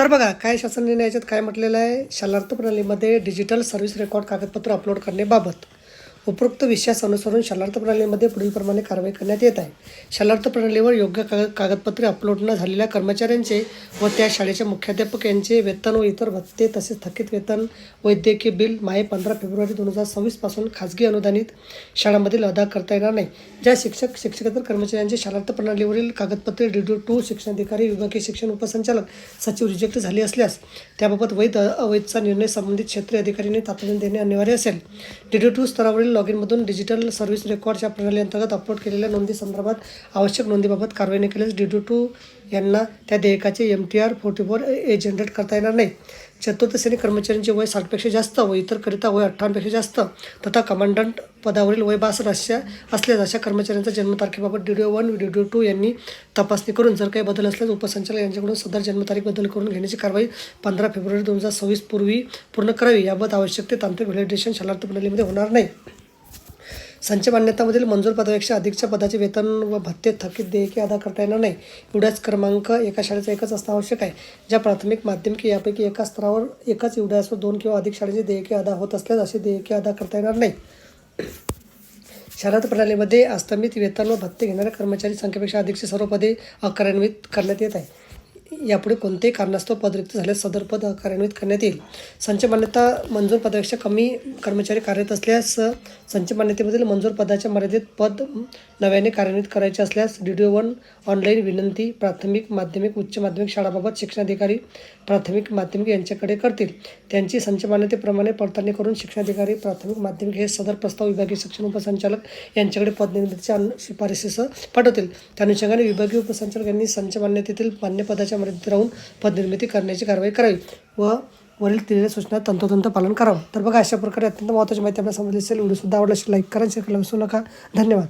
तर बघा काय शासन निर्णयाच्यात काय म्हटलेलं आहे? शालार्थ प्रणालीमध्ये डिजिटल सर्व्हिस रेकॉर्ड कागदपत्र अपलोड करण्याबाबत. उपरोक्त विषयास अनुसरून शालार्थ प्रणालीमध्ये पुढीलप्रमाणे कारवाई करण्यात येत आहे. शालार्थ प्रणालीवर योग्य कागद कागदपत्रे अपलोड न झालेल्या कर्मचाऱ्यांचे व त्या शाळेच्या मुख्याध्यापक यांचे वेतन व इतर भत्ते तसेच थकीत वेतन वैद्यकीय बिल माहे पंधरा फेब्रुवारी दोन हजार सव्वीसपासून खाजगी अनुदानित शाळांमधील अदा करता येणार नाही. ज्या शिक्षक शिक्षकेतर कर्मचाऱ्यांचे शालार्थ प्रणालीवरील कागदपत्रे डी टू शिक्षणाधिकारी विभागीय शिक्षण उपसंचालक सचिव रिजेक्ट झाले असल्यास त्याबाबत वैध अवैधचा निर्णय संबंधित क्षेत्रीय अधिकाऱ्यांनी तातडीने देणे अनिवार्य असेल. डी टू स्तरावरील लॉगिनमधून डिजिटल सर्व्हिस रेकॉर्डच्या प्रणालीअंतर्गत अपलोड केलेल्या नोंदी संदर्भात आवश्यक नोंदीबाबत कारवाई न केल्यास डी टू यांना त्या देयकाचे M T R forty four A generate करता येणार नाही. चतुर्थ श्रेणी कर्मचाऱ्यांचे वय साठपेक्षा जास्त व इतरकरिता वय अठ्ठावन्नपेक्षा जास्त तथा कमांडंट पदावरील वय बासष्ट अशा असल्यास अशा कर्मचाऱ्यांच्या जन्मतारखेबाबत D D one D D two यांनी तपासणी करून जर काही बदल असल्यास उपसंचालक यांच्याकडून सदर जन्मतारीख बदल करून घेण्याची कारवाई पंधरा फेब्रुवारी दोन हजार सव्वीस पूर्वी पूर्ण करावी. याबाबत आवश्यक ते तांत्रिक व्हॅलिडेशन शलार्थ प्रणालीमध्ये होणार नाही. संच मान्यतामधील मंजूर पदापेक्षा अधिकच्या पदाचे वेतन व भत्ते थकीत देयके अदा करता येणार नाही. एवढ्याच क्रमांक एका शाळेचा एकच असणं आवश्यक आहे. ज्या प्राथमिक माध्यमिक यापैकी एका स्तरावर एकाच एवढ्यासवर दोन किंवा अधिक शाळेचे देयके अदा होत असल्यास असे देयके अदा करता येणार नाही. शालात प्रणालीमध्ये अस्तमित वेतन व भत्ते घेणाऱ्या कर्मचारी संख्येपेक्षा अधिकचे सर्व पदे अकार्यान्वित करण्यात येत आहे. यापुढे कोणतेही कारणास्तव पद रिक्त झाल्यास सदर पद कार्यान्वित करण्यात येईल. संच मान्यता मंजूर पदापेक्षा कमी कर्मचारी कार्यरत असल्यास संच मान्यतेमधील मंजूर पदाच्या मर्यादित पद नव्याने कार्यान्वित करायचे असल्यास डी डी वन ऑनलाईन विनंती प्राथमिक माध्यमिक उच्च माध्यमिक शाळाबाबत शिक्षणाधिकारी प्राथमिक माध्यमिक यांच्याकडे करतील. त्यांची संच मान्यतेप्रमाणे पडताळणी करून शिक्षणाधिकारी प्राथमिक माध्यमिक हे सदर प्रस्ताव विभागीय शिक्षण उपसंचालक यांच्याकडे पदनिर्मितीच्या शिफारसीसह पाठवतील. त्या अनुषंगाने विभागीय उपसंचालक यांनी संच मान्यतेतील मान्य पदाच्या मर्यादित राहून पदनिर्मिती करण्याची कारवाई करावी व वरील दिलेल्या सूचना तंतोतंत पालन करावं. तर बघा अशा प्रकारे अत्यंत महत्त्वाची माहिती आपल्याला समजली असेल व्हिडिओसुद्धा आवडला असेल लाईक करा शेअर करायला विसरू नका. धन्यवाद.